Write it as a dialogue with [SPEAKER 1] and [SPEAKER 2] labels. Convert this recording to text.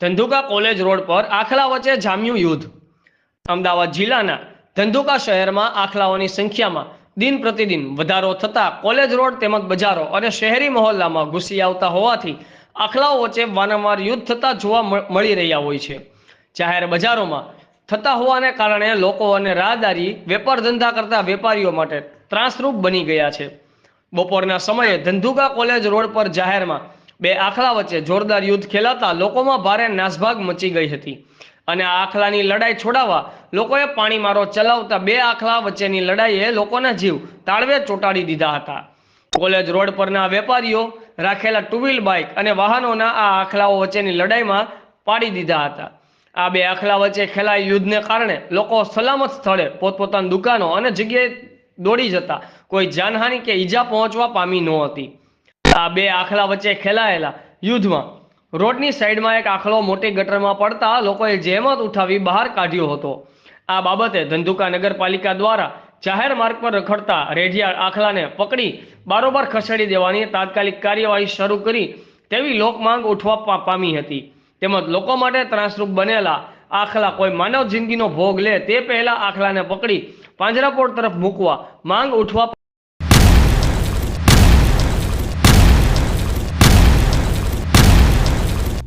[SPEAKER 1] Dhandhuka college road પર આખલા વચ્ચે જામ્યું યુદ્ધ. અમદાવાદ જિલ્લાના ધંધુકા શહેરમાં આખલાઓની સંખ્યામાં દિન પ્રતિદિન વધારો થતા કોલેજ રોડ તેમજ બજારો અને શહેરી મહોલ્લામાં ઘૂસી આવતા હોવાથી આખલાઓ વચ્ચે વારંવાર યુદ્ધ થતા જોવા મળી રહ્યા હોય છે. જાહેર બજારોમાં થતા હોવાને કારણે લોકો અને રાહદારી વેપાર ધંધા કરતા વેપારીઓ માટે ત્રાસરૂપ બની ગયા છે. બપોરના સમયે ધંધુકા કોલેજ રોડ પર જાહેરમાં બે આખલા વચ્ચે જોરદાર યુદ્ધ ખેલાતા લોકોમાં ભારે નાસભાગ મચી ગઈ હતી. અને આ આખલાની લડાઈ છોડાવવા લોકોએ પાણીમારો ચલાવતા બે આખલા વચ્ચેની લડાઈએ લોકોના જીવ તાળવે ચોંટાડી દીધા હતા. કોલેજ રોડ પરના વેપારીઓ રાખેલા ટુ વ્હીલ બાઇક અને વાહનોના આ આખલાઓ વચ્ચેની લડાઈમાં પાડી દીધા હતા. આ બે આખલા વચ્ચે ખેલાય યુદ્ધને કારણે લોકો સલામત સ્થળે પોતપોતાની દુકાનો અને જગ્યાએ દોડી જતા કોઈ જાનહાનિ કે ઈજા પહોંચવા પામી નહોતી આ બે આખલા વચ્ચે ખેલાયેલા યુદ્ધમાં. રોડની સાઈડમાં એક આખલો મોટી ગટરમાં પડતા લોકોએ જહેમત ઉઠાવી બહાર કાઢ્યો હતો. આ બાબતે ધંધુકા નગરપાલિકા દ્વારા જાહેર માર્ગ પર રખડતા રેઢિયાળ આખલાને પકડી બારોબાર ખસેડી દેવાની તાત્કાલિક કાર્યવાહી શરૂ કરી તેવી લોકમાંગ ઉઠવા પામી હતી. તેમજ લોકો માટે ત્રાસરૂપ બનેલા આખલા કોઈ માનવ જિંદગીનો ભોગ લે તે પહેલા આખલાને પકડી પાંજરાપોળ તરફ મૂકવા માંગ ઉઠવા